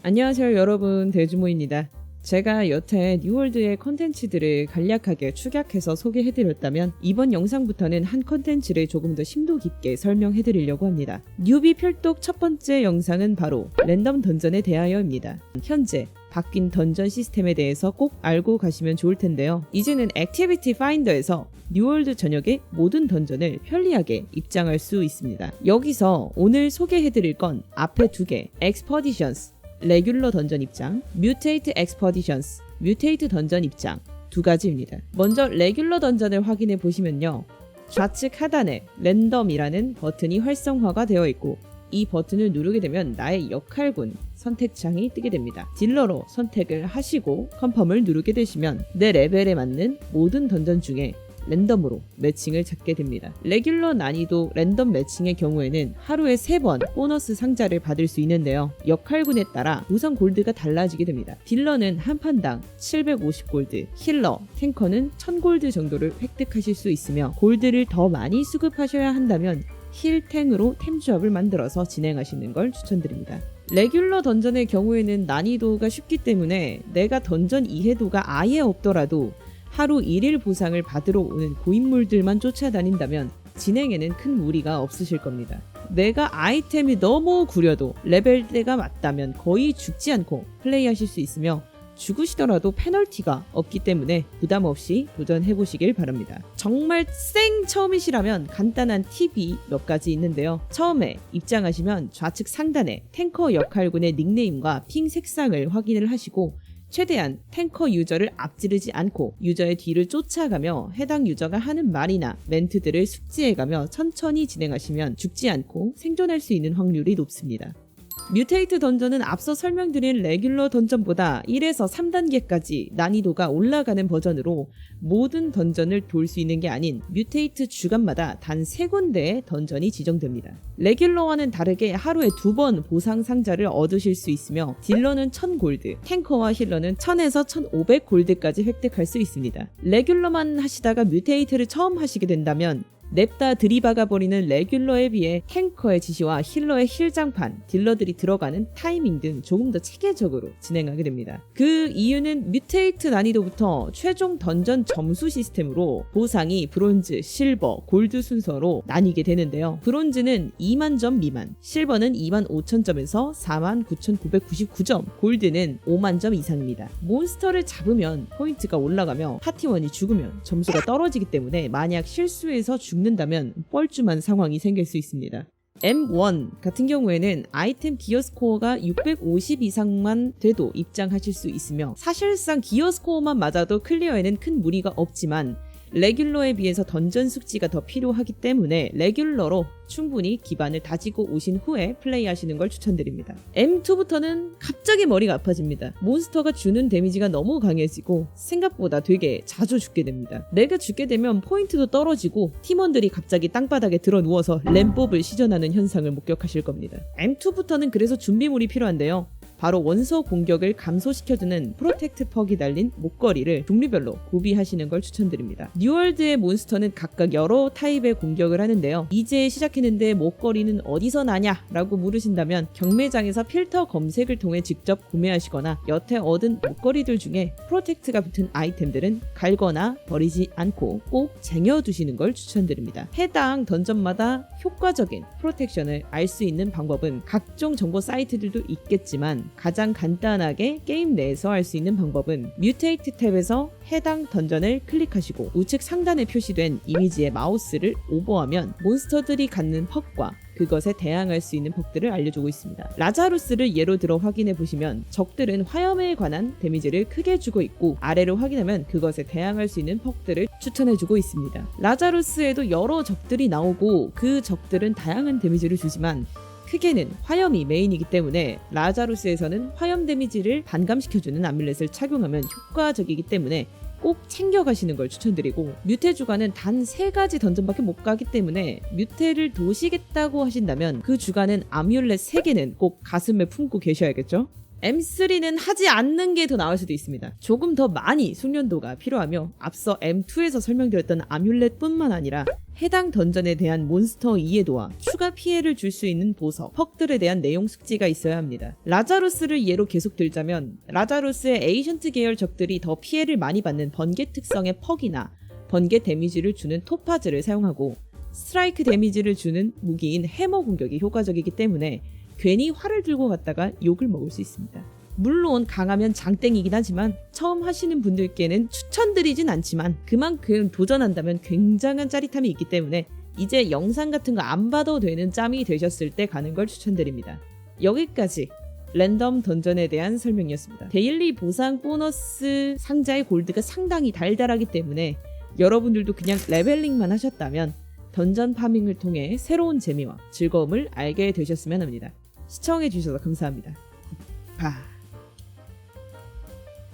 안녕하세요 여러분 대주모입니다. 제가 여태 뉴월드의 컨텐츠들을 간략하게 축약해서 소개해드렸다면 이번 영상부터는 한 컨텐츠를 조금 더 심도 깊게 설명해드리려고 합니다. 뉴비 필독 첫 번째 영상은 바로 랜덤 던전에 대하여입니다. 현재 바뀐 던전 시스템에 대해서 꼭 알고 가시면 좋을 텐데요. 이제는 액티비티 파인더에서 뉴월드 전역의 모든 던전을 편리하게 입장할 수 있습니다. 여기서 오늘 소개해드릴 건 앞에 두 개, 엑스퍼디션스, 레귤러 던전 입장, 뮤테이트 엑스퍼디션스, 뮤테이트 던전 입장 두 가지입니다. 먼저 레귤러 던전을 확인해 보시면요. 좌측 하단에 랜덤이라는 버튼이 활성화가 되어 있고 이 버튼을 누르게 되면 나의 역할군 선택창이 뜨게 됩니다. 딜러로 선택을 하시고 컨펌을 누르게 되시면 내 레벨에 맞는 모든 던전 중에 랜덤으로 매칭을 찾게 됩니다. 레귤러 난이도 랜덤 매칭의 경우에는 하루에 3번 보너스 상자를 받을 수 있는데요. 역할군에 따라 우선 골드가 달라지게 됩니다. 딜러는 한 판당 750골드, 힐러, 탱커는 1000골드 정도를 획득하실 수 있으며 골드를 더 많이 수급하셔야 한다면 힐탱으로 템 조합을 만들어서 진행하시는 걸 추천드립니다. 레귤러 던전의 경우에는 난이도가 쉽기 때문에 내가 던전 이해도가 아예 없더라도 하루 1일 보상을 받으러 오는 고인물들만 쫓아다닌다면 진행에는 큰 무리가 없으실 겁니다. 내가 아이템이 너무 구려도 레벨대가 맞다면 거의 죽지 않고 플레이하실 수 있으며 죽으시더라도 페널티가 없기 때문에 부담 없이 도전해 보시길 바랍니다. 정말 생 처음이시라면 간단한 팁이 몇 가지 있는데요. 처음에 입장하시면 좌측 상단에 탱커 역할군의 닉네임과 핑 색상을 확인을 하시고 최대한 탱커 유저를 앞지르지 않고 유저의 뒤를 쫓아가며 해당 유저가 하는 말이나 멘트들을 숙지해가며 천천히 진행하시면 죽지 않고 생존할 수 있는 확률이 높습니다. 뮤테이트 던전은 앞서 설명드린 레귤러 던전보다 1에서 3단계까지 난이도가 올라가는 버전으로 모든 던전을 돌 수 있는 게 아닌 뮤테이트 주간마다 단 3군데의 던전이 지정됩니다. 레귤러와는 다르게 하루에 두 번 보상 상자를 얻으실 수 있으며 딜러는 1000골드, 탱커와 힐러는 1000에서 1500골드까지 획득할 수 있습니다. 레귤러만 하시다가 뮤테이트를 처음 하시게 된다면 냅다 들이박아 버리는 레귤러에 비해 탱커의 지시와 힐러의 힐장판, 딜러들이 들어가는 타이밍 등 조금 더 체계적으로 진행하게 됩니다. 그 이유는 뮤테이트 난이도부터 최종 던전 점수 시스템으로 보상이 브론즈, 실버, 골드 순서로 나뉘게 되는데요. 브론즈는 2만 점 미만, 실버는 2만 5천 점에서 4만 9,999점, 골드는 5만 점 이상입니다. 몬스터를 잡으면 포인트가 올라가며 파티원이 죽으면 점수가 떨어지기 때문에 만약 실수해서 죽 죽는다면 뻘쭘한 상황이 생길 수 있습니다. M1 같은 경우에는 아이템 기어 스코어가 650 이상만 돼도 입장하실 수 있으며 사실상 기어 스코어만 맞아도 클리어에는 큰 무리가 없지만 레귤러에 비해서 던전 숙지가 더 필요하기 때문에 레귤러로 충분히 기반을 다지고 오신 후에 플레이하시는 걸 추천드립니다. M2부터는 갑자기 머리가 아파집니다. 몬스터가 주는 데미지가 너무 강해지고 생각보다 되게 자주 죽게 됩니다. 내가 죽게 되면 포인트도 떨어지고 팀원들이 갑자기 땅바닥에 들어 누워서 램법을 시전하는 현상을 목격하실 겁니다. M2부터는 그래서 준비물이 필요한데요. 바로 원소 공격을 감소시켜주는 프로텍트 퍽이 달린 목걸이를 종류별로 구비하시는 걸 추천드립니다. 뉴월드의 몬스터는 각각 여러 타입의 공격을 하는데요. 이제 시작했는데 목걸이는 어디서 나냐? 라고 물으신다면 경매장에서 필터 검색을 통해 직접 구매하시거나 여태 얻은 목걸이들 중에 프로텍트가 붙은 아이템들은 갈거나 버리지 않고 꼭 쟁여두시는 걸 추천드립니다. 해당 던전마다 효과적인 프로텍션을 알 수 있는 방법은 각종 정보 사이트들도 있겠지만 가장 간단하게 게임 내에서 할 수 있는 방법은 뮤테이트 탭에서 해당 던전을 클릭하시고 우측 상단에 표시된 이미지의 마우스를 오버하면 몬스터들이 갖는 퍽과 그것에 대항할 수 있는 퍽들을 알려주고 있습니다. 라자루스를 예로 들어 확인해 보시면 적들은 화염에 관한 데미지를 크게 주고 있고 아래로 확인하면 그것에 대항할 수 있는 퍽들을 추천해 주고 있습니다. 라자루스에도 여러 적들이 나오고 그 적들은 다양한 데미지를 주지만 크게는 화염이 메인이기 때문에 라자루스에서는 화염 데미지를 반감시켜주는 아뮬렛을 착용하면 효과적이기 때문에 꼭 챙겨가시는 걸 추천드리고 뮤테 주간은 단 세 가지 던전밖에 못 가기 때문에 뮤테를 도시겠다고 하신다면 그 주간은 아뮬렛 3개는 꼭 가슴에 품고 계셔야겠죠? M3는 하지 않는 게 더 나을 수도 있습니다. 조금 더 많이 숙련도가 필요하며 앞서 M2에서 설명드렸던 아뮬렛뿐만 아니라 해당 던전에 대한 몬스터 이해도와 추가 피해를 줄 수 있는 보석, 퍽들에 대한 내용 숙지가 있어야 합니다. 라자루스를 예로 계속 들자면 라자루스의 에이션트 계열 적들이 더 피해를 많이 받는 번개 특성의 퍽이나 번개 데미지를 주는 토파즈를 사용하고 스트라이크 데미지를 주는 무기인 해머 공격이 효과적이기 때문에 괜히 활을 들고 갔다가 욕을 먹을 수 있습니다. 물론 강하면 장땡이긴 하지만 처음 하시는 분들께는 추천드리진 않지만 그만큼 도전한다면 굉장한 짜릿함이 있기 때문에 이제 영상 같은 거 안 봐도 되는 짬이 되셨을 때 가는 걸 추천드립니다. 여기까지 랜덤 던전에 대한 설명이었습니다. 데일리 보상 보너스 상자의 골드가 상당히 달달하기 때문에 여러분들도 그냥 레벨링만 하셨다면 던전 파밍을 통해 새로운 재미와 즐거움을 알게 되셨으면 합니다. 시청해주셔서 감사합니다. 바.